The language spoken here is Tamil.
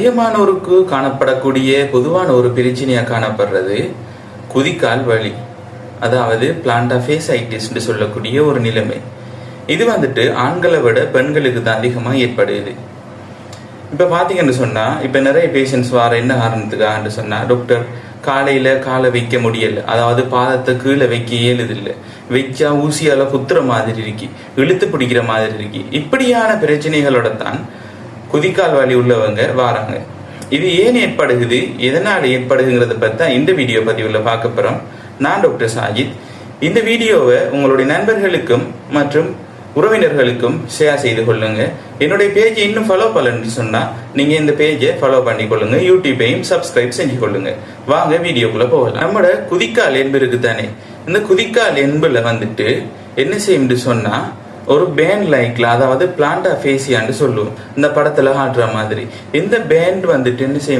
அதிகமானோருக்கு காணப்படக்கூடிய பொதுவான ஒரு பிரச்சனையாக காணப்படுறது குதிக்கால் வலி. அதாவது பிளான்டாஃபேசைட்டிஸ்ன்னு சொல்லக்கூடிய ஒரு நிலைமை. இது வந்துட்டு ஆண்களை விட பெண்களுக்கு தான் அதிகமாக ஏற்படுது. இப்போ பார்த்தீங்கன்னு சொன்னால் இப்போ நிறைய பேஷண்ட்ஸ் வர என்ன காரணத்துக்கான்னு சொன்னால் டாக்டர் காலையில் காலை வைக்க முடியல. அதாவது பாதத்தை கீழே வைக்க இயலுதில்லை. வச்சா ஊசியால் குத்துற மாதிரி இருக்கு. இழுத்து பிடிக்கிற மாதிரி இருக்கு. இப்படியான பிரச்சனைகளோட தான் குதிக்கால் வலி உள்ளவங்க வாராங்க. இது ஏன் ஏற்படுகுது? எதனால் ஏற்படுதுங்கிறத பற்றி தான் இந்த வீடியோ பதிவில் பார்க்க போகிறோம் நான் டாக்டர் சாஜித். இந்த வீடியோவை உங்களுடைய நண்பர்களுக்கும் மற்றும் உறவினர்களுக்கும் ஷேர் செய்து கொள்ளுங்க. என்னுடைய பேஜை இன்னும் ஃபாலோ பண்ணலன்னு சொன்னால் நீங்கள் இந்த பேஜை ஃபாலோ பண்ணி கொள்ளுங்க யூடியூப்பையும் சப்ஸ்கிரைப் செஞ்சு கொள்ளுங்க வாங்க வீடியோக்குள்ளே போகலாம். நம்மளோட குதிக்கால் என்பு இருக்கு தானே இந்த குதிக்கால் என்பில் வந்துட்டு என்ன செய்யும்னு சொன்னால் ஒரு பேண்ட் லைக்ல அதாவது பிளான்டா ஃபேசியான்னு சொல்லுவோம். இந்த படத்துல ஆடுற மாதிரி. இந்த பேண்ட் வந்துட்டு என்ன செய்யும்?